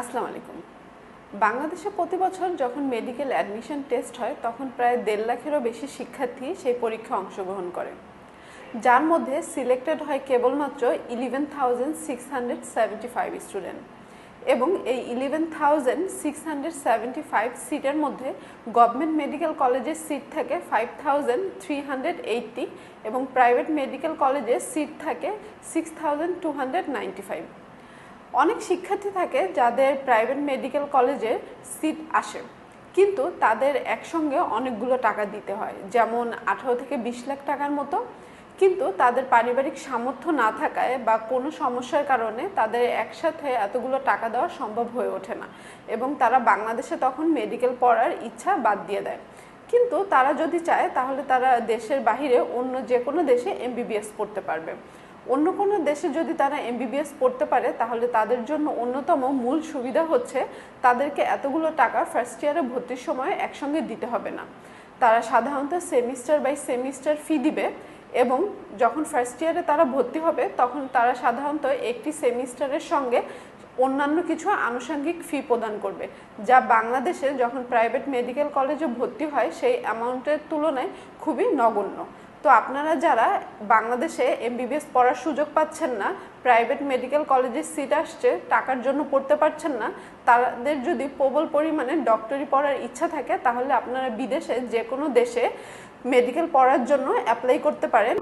আসসালামু আলাইকুম। বাংলাদেশে প্রতি বছর যখন মেডিকেল অ্যাডমিশন টেস্ট হয়, তখন প্রায় দেড় লাখেরও বেশি শিক্ষার্থী সেই পরীক্ষায় অংশগ্রহণ করে। যার মধ্যে সিলেক্টেড হয় কেবলমাত্র eleven thousand six hundred seventy five student এবং এই eleven thousand six hundred seventy five সিটের মধ্যে গভর্নমেন্ট মেডিকেল কলেজের সিট থাকে five thousand three hundred eighty এবং প্রাইভেট মেডিকেল কলেজের সিট থাকে six thousand two hundred ninety five অনেক শিক্ষার্থী থাকে যাদের প্রাইভেট মেডিকেল কলেজে সিট আসে, কিন্তু তাদের একসঙ্গে অনেকগুলো টাকা দিতে হয়, যেমন আঠারো থেকে বিশ লাখ টাকার মতো। কিন্তু তাদের পারিবারিক সামর্থ্য না থাকায় বা কোনো সমস্যার কারণে তাদের একসাথে এতগুলো টাকা দেওয়া সম্ভব হয়ে ওঠে না এবং তারা বাংলাদেশে তখন মেডিকেল পড়ার ইচ্ছা বাদ দিয়ে দেয়। কিন্তু তারা যদি চায়, তাহলে তারা দেশের বাহিরে অন্য যে কোনো দেশে এমবিবিএস পড়তে পারবে। অন্য কোনো দেশে যদি তারা এমবিবিএস পড়তে পারে, তাহলে তাদের জন্য অন্যতম মূল সুবিধা হচ্ছে তাদেরকে এতগুলো টাকা ফার্স্ট ইয়ারে ভর্তির সময় একসঙ্গে দিতে হবে না। তারা সাধারণত সেমিস্টার বাই সেমিস্টার ফি দিবে এবং যখন ফার্স্ট ইয়ারে তারা ভর্তি হবে, তখন তারা সাধারণত একটি সেমিস্টারের সঙ্গে অন্যান্য কিছু আনুষঙ্গিক ফি প্রদান করবে। যা বাংলাদেশে যখন প্রাইভেট মেডিকেল কলেজে ভর্তি হয়, সেই অ্যামাউন্টের তুলনায় খুবই নগণ্য। তো আপনারা যারা বাংলাদেশে এমবিবিএস পড়ার সুযোগ পাচ্ছেন না প্রাইভেট মেডিকেল কলেজে সিট আসছে, টাকার জন্য পড়তে পারছেন না, তাদের যদি প্রবল পরিমাণে ডক্টরি পড়ার ইচ্ছা থাকে, তাহলে আপনারা বিদেশে যে কোনো দেশে মেডিকেল পড়ার জন্য অ্যাপ্লাই করতে পারেন।